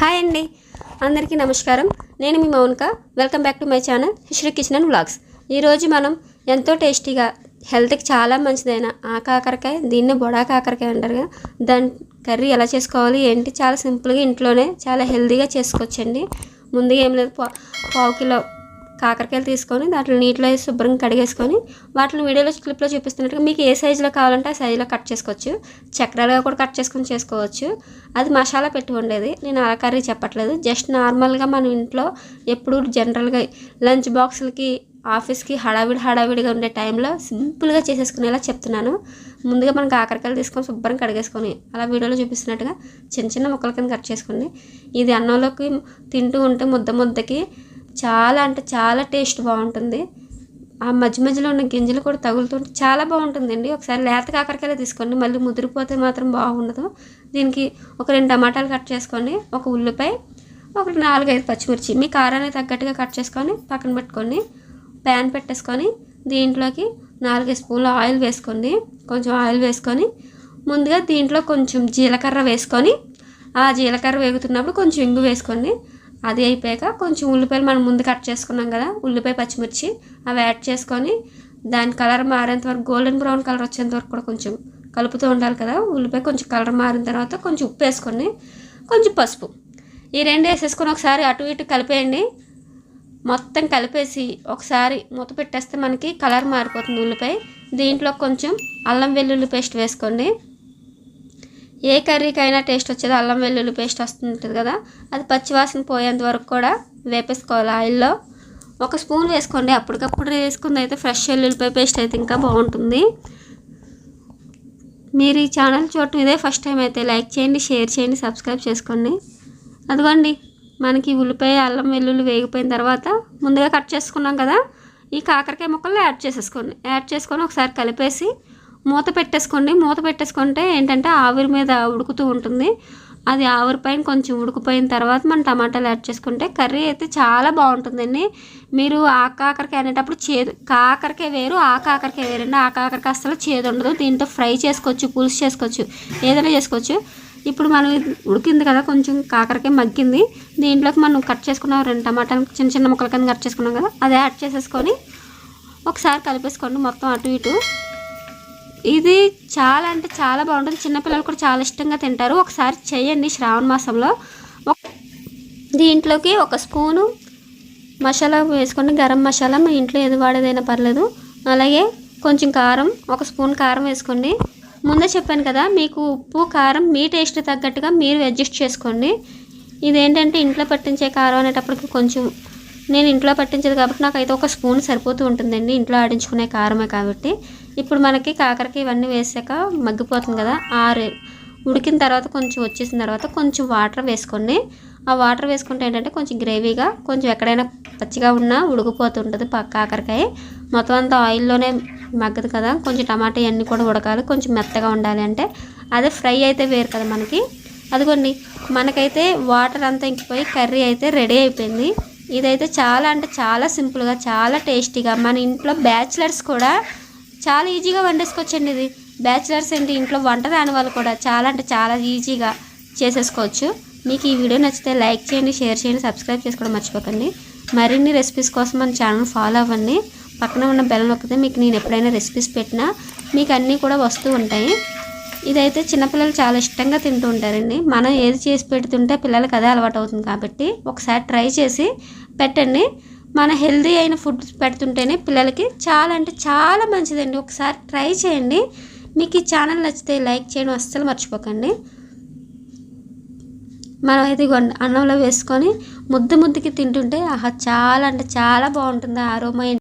Hi అండి. అందరికీ నమస్కారం. నేను మీ Mounika. Welcome back to my channel history kitchen and vlogs ఈరోజు మనం ఎంతో టేస్టీగా హెల్త్కి చాలా మంచిదైన ఆ కాకరకాయ దీన్ని బొడా కాకరకాయ అంటారుగా దాని కర్రీ ఎలా చేసుకోవాలి ఏంటి చాలా సింపుల్గా ఇంట్లోనే చాలా హెల్తీగా చేసుకోవచ్చండి. ముందుగా ఏం లేదు పా- పావు కిలో కాకరకాయలు తీసుకొని దాంట్లో నీటిలో శుభ్రంగా కడిగేసుకొని వాటిని వీడియోలో క్లిప్లో చూపిస్తున్నట్టుగా మీకు ఏ సైజులో కావాలంటే ఆ సైజులో కట్ చేసుకోవచ్చు. చక్రాలుగా కూడా కట్ చేసుకొని చేసుకోవచ్చు. అది మసాలా పెట్టి ఉండేది నేను అలా కర్రీ చెప్పట్లేదు. జస్ట్ నార్మల్గా మనం ఇంట్లో ఎప్పుడు జనరల్గా లంచ్ బాక్సులకి ఆఫీస్కి హడావిడి హడావిడిగా ఉండే టైంలో సింపుల్గా చేసేసుకునేలా చెప్తున్నాను. ముందుగా మనం కాకరకాయలు తీసుకొని శుభ్రంగా కడిగేసుకొని అలా వీడియోలో చూపిస్తున్నట్టుగా చిన్న చిన్న ముక్కల కింద కట్ చేసుకోండి ఇది అన్నంలోకి తింటూ ఉంటే ముద్ద ముద్దకి చాలా అంటే చాలా టేస్ట్ బాగుంటుంది. ఆ మధ్య మధ్యలో ఉన్న గింజలు కూడా తగులుతుంటే చాలా బాగుంటుందండి. ఒకసారి లేత కాకరకాయలు తీసుకోండి. మళ్ళీ ముదిరిపోతే మాత్రం బాగుండదు. దీనికి ఒక రెండు టమాటాలు కట్ చేసుకోండి ఒక ఉల్లిపాయ ఒక నాలుగైదు పచ్చిమిర్చి. మీ కారానికి తగ్గట్టుగా కట్ చేసుకొని పక్కన పెట్టుకోండి ప్యాన్ పెట్టేసుకొని దీంట్లోకి నాలుగైదు స్పూన్లు ఆయిల్ వేసుకోండి. కొంచెం ఆయిల్ వేసుకొని ముందుగా దీంట్లో కొంచెం జీలకర్ర వేసుకొని ఆ జీలకర్ర వేగుతున్నప్పుడు కొంచెం ఇంగు వేసుకోండి. అది అయిపోయాక కొంచెం ఉల్లిపాయలు మనం ముందు కట్ చేసుకున్నాం కదా ఉల్లిపాయ పచ్చిమిర్చి అవి యాడ్ చేసుకొని దాని కలర్ మారేంత వరకు గోల్డెన్ బ్రౌన్ కలర్ వచ్చేంత వరకు కూడా కొంచెం కలుపుతూ ఉండాలి కదా. ఉల్లిపాయ కొంచెం కలర్ మారిన తర్వాత కొంచెం ఉప్పు వేసుకోండి కొంచెం పసుపు. ఈ రెండు వేసేసుకొని ఒకసారి అటు ఇటు కలిపేయండి. మొత్తం కలిపేసి ఒకసారి మూత పెట్టేస్తే మనకి కలర్ మారిపోతుంది ఉల్లిపాయ. దీంట్లో కొంచెం అల్లం వెల్లుల్లి పేస్ట్ వేసుకోండి. ఏ కర్రీకైనా టేస్ట్ వచ్చేది అల్లం వెల్లుల్లి పేస్ట్ వస్తుంటుంది కదా అది పచ్చివాసన పోయేంత వరకు కూడా వేపేసుకోవాలి ఆయిల్లో. ఒక స్పూన్ వేసుకోండి అప్పటికప్పుడు వేసుకుంది అయితే ఫ్రెష్ వెల్లుల్లిపాయ పేస్ట్ అయితే ఇంకా బాగుంటుంది. మీరు ఈ ఛానల్ చూడటం ఇదే ఫస్ట్ టైం అయితే లైక్ చేయండి షేర్ చేయండి సబ్స్క్రైబ్ చేసుకోండి. అదిగోండి మనకి ఉల్లిపాయ అల్లం వెల్లుల్లి వేగిపోయిన తర్వాత ముందుగా కట్ చేసుకున్నాం కదా ఈ కాకరకాయ ముక్కలు యాడ్ చేసేసుకోండి. యాడ్ చేసుకొని ఒకసారి కలిపేసి మూత పెట్టేసుకోండి. మూత పెట్టేసుకుంటే ఏంటంటే ఆవిరి మీద ఉడుకుతూ ఉంటుంది. అది ఆవిరిపైన కొంచెం ఉడికిపోయిన తర్వాత మనం టమాటాలు యాడ్ చేసుకుంటే కర్రీ అయితే చాలా బాగుంటుందండి. మీరు ఆ కాకరకాయ అనేటప్పుడు చేదు కాకరకాయ వేరు ఆ కాకరకాయ వేరండి. ఆ కాకరకాయ అసలు చేదు ఉండదు. దీంతో ఫ్రై చేసుకోవచ్చు పులుసు చేసుకోవచ్చు ఏదైనా చేసుకోవచ్చు. ఇప్పుడు మనం ఉడికింది కదా కొంచెం కాకరకాయ మగ్గింది. దీంట్లోకి మనం కట్ చేసుకున్నాం రెండు టమాటాలు చిన్న చిన్న ముక్కల కింద కట్ చేసుకున్నాం కదా అది యాడ్ చేసేసుకొని ఒకసారి కలిపేసుకోండి. మొత్తం అటు ఇటు ఇది చాలా అంటే చాలా బాగుంటుంది. చిన్నపిల్లలు కూడా చాలా ఇష్టంగా తింటారు. ఒకసారి చేయండి శ్రావణ మాసంలో. దీంట్లోకి ఒక స్పూను మసాలా వేసుకోండి గరం మసాలా మీ ఇంట్లో ఏది వాడేదైనా పర్లేదు. అలాగే కొంచెం కారం ఒక స్పూన్ కారం వేసుకోండి. ముందే చెప్పాను కదా మీకు ఉప్పు కారం మీ టేస్ట్ తగ్గట్టుగా మీరు అడ్జస్ట్ చేసుకోండి. ఇదేంటంటే ఇంట్లో పట్టించే కారం అనేటప్పటికి కొంచెం నేను ఇంట్లో పట్టించేది కాబట్టి నాకైతే ఒక స్పూన్ సరిపోతూ ఉంటుందండి. ఇంట్లో ఆడించుకునే కారమే కాబట్టి. ఇప్పుడు మనకి కాకరకాయ ఇవన్నీ వేసాక మగ్గిపోతుంది కదా ఆరు ఉడికిన తర్వాత కొంచెం వచ్చేసిన తర్వాత కొంచెం వాటర్ వేసుకోండి. ఆ వాటర్ వేసుకుంటే ఏంటంటే కొంచెం గ్రేవీగా కొంచెం ఎక్కడైనా పచ్చిగా ఉన్నా ఉడికిపోతుంటుంది కాకరకాయ. మొత్తం అంతా ఆయిల్లోనే మగ్గదు కదా కొంచెం టమాటా ఇవన్నీ కూడా ఉడకాలి కొంచెం మెత్తగా ఉండాలి అంటే. అదే ఫ్రై అయితే వేరు కదా మనకి. అదిగోండి మనకైతే వాటర్ అంతా ఇంకిపోయి కర్రీ అయితే రెడీ అయిపోయింది. ఇదైతే చాలా అంటే చాలా సింపుల్గా చాలా టేస్టీగా మన ఇంట్లో బ్యాచిలర్స్ కూడా చాలా ఈజీగా వండేసుకోవచ్చండి ఇది. బ్యాచిలర్స్ ఏంటి? ఇంట్లో వంట రాని వాళ్ళు కూడా చాలా అంటే చాలా ఈజీగా చేసేసుకోవచ్చు. మీకు ఈ వీడియో నచ్చితే లైక్ చేయండి షేర్ చేయండి సబ్స్క్రైబ్ చేసుకోవడం మర్చిపోకండి. మరిన్ని రెసిపీస్ కోసం మన ఛానల్ ఫాలో అవ్వండి. పక్కన ఉన్న బెల్ నొక్కితే మీకు నేను ఎప్పుడైనా రెసిపీస్ పెట్టినా మీకు అన్నీ కూడా వస్తూ ఉంటాయి. ఇదైతే చిన్నపిల్లలు చాలా ఇష్టంగా తింటూ ఉంటారండి. మనం ఏది చేసి పెడుతుంటే పిల్లలకి అదే అలవాటు అవుతుంది కాబట్టి ఒకసారి ట్రై చేసి పెట్టండి. మన హెల్దీ అయిన ఫుడ్ పెడుతుంటేనే పిల్లలకి చాలా అంటే చాలా మంచిదండి. ఒకసారి ట్రై చేయండి. మీకు ఈ ఛానల్ నచ్చితే లైక్ చేయడం అస్సలు మర్చిపోకండి. మనం అయితే అన్నంలో వేసుకొని ముద్దు ముద్దుకి తింటుంటే ఆహా చాలా అంటే చాలా బాగుంటుంది ఆరోమా